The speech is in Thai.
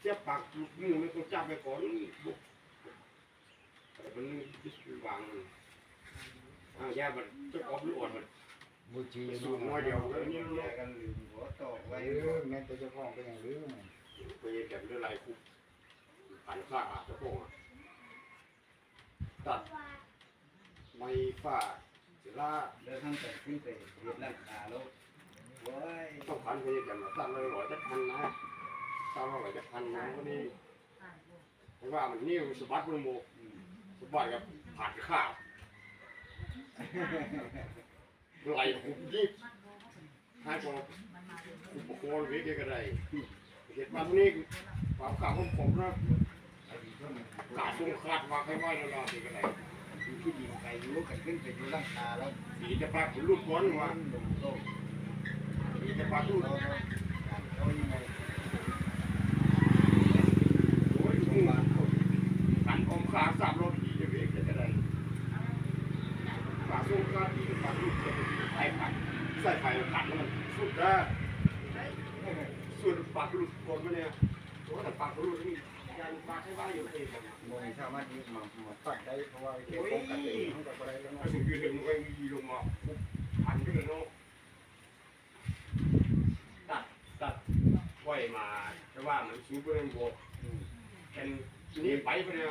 เจ็บปากลูกมือไม่ต้องจับไปก่อนบุกแต่มันวางมันอ่ายามันจะออกหรืออ่อนมันบูชีสูงน้อยเดียวก็นี่แยกกันลืมหัวตอกไว้ไว้แม่ตัวเจ้าของก็ยังลืมไปแก่ด้วยลายคุกผ่านฝ้าอาจจะโป่งตัดไม้ฝ้าเสลาแล้วท่านแต่ขึ้นไปเรียนร่างกาแล้วว้ยต้องผ่านไปแกันตัดเลยหร้อยจะพันนะ ตัดร้อยจะพันนะวันนี้เพราะว่ามันนิ้วสะบัดมือโมสะบัดกับผ่านข้าวไหลหุบยิบให้พออุปกรณ์วิกก็ได้เห็นแบบนี้ความข่าวของผมนะอดีตก็มันกาดทรงขาดมาให้ว่าเราสิก็ได้อยู่ที่ดินไก่อยู่กันขึ้นไปอยู่ร่างกาแล้วสีจะปากลูกก้นว่าลงโลกสีจะปากลูกเราเขายังไง โอ้ยมึงขันอมขาสามรถดีจะเวกจะได้ปากทรงขาด ดีปากลูกจะไปใส่ขันใส่ไข่ขันมันสุดนะส่วนปากลูกก้อนมันเนี่ยโอ้แต่ปากลูกนี่ยังปากให้ว่าอยู่เองมองชาวบ้านนี้มามาตัดได้เพราะว่าเก็บป้องกันเองทั้งกับอะไรแล้วถ้าถึงยืนหนึ่งก็ยีลงมาพันขึ้นเลยเนาะตัดตัดไว้มาแต่ว่ามันสูงเกินบวกเป็นนี่ไปไปเนี่ย